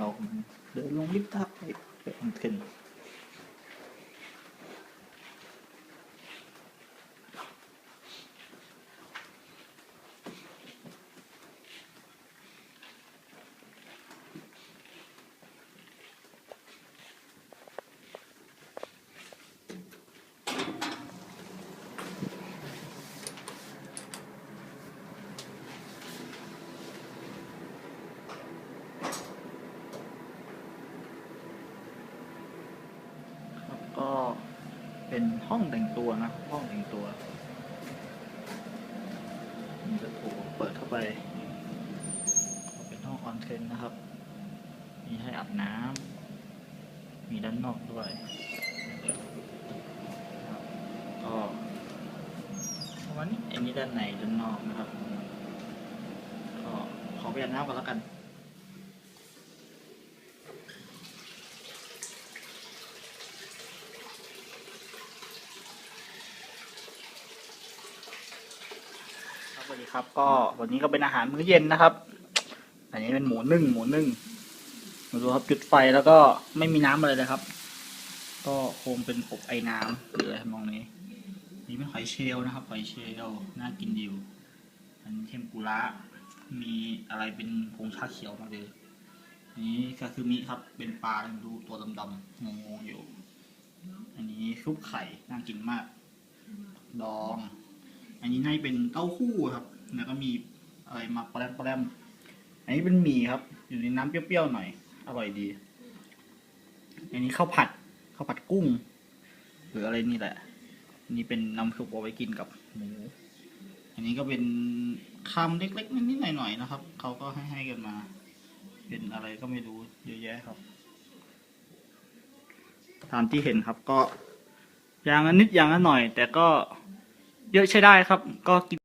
เราเดินลงลิฟต์ทับไปเดินขึ้น ครับก็ เป็นห้องแต่งตัวนะ ห้องแต่งตัวมันจะถูเปิดเข้าไป เป็นห้องออนเทนนะครับ มีให้อาบน้ำมีด้านนอกด้วยก็ประมาณนี้อันนี้ด้านในด้านนอกนะครับ ก็ขอไปอาบน้ำก่อนแล้วกัน สวัสดีครับ ก็วันนี้ก็เป็นอาหารมื้อเย็นนะครับ อันนี้เป็นหมูนึ่งหมูนึ่งมาดูครับจุดไฟแล้วก็ไม่มีน้ำอะไรเลยครับ ก็คงเป็นอบไอ้น้ำหรืออะไรทำนองนี้ นี่เป็นหอยเชลล์นะครับหอยเชลล์น่ากินดีอยู่อันนี้เทมปุระมีอะไรเป็นผงชาเขียวมาเลยอันนี้ก็คือมิครับเป็นปลาดูตัวดำๆงงๆอยู่ อันนี้ซุปไข่น่ากินมาก ดอง อันนี้น่าจะเป็นเต้าหู้ครับ แล้วก็มีอะไรมาแปรมแปรมอันนี้เป็นหมี่ครับ อยู่ในน้ำเปรี้ยวๆหน่อย อร่อยดี อันนี้ข้าวผัดข้าวผัดกุ้ง หรืออะไรนี่แหละนนี้เป็นน้ำซุปเอาไว้กินกับหมู อันนี้ก็เป็นคำเล็กๆนิดๆหน่อยๆนะครับ เขาก็ให้ให้กันมา เป็นอะไรก็ไม่รู้เยอะแยะครับ ตามที่เห็นครับก็อย่างละนิดอย่างละหน่อย แต่ก็ เยอะใช้ได้ครับ ก็กิน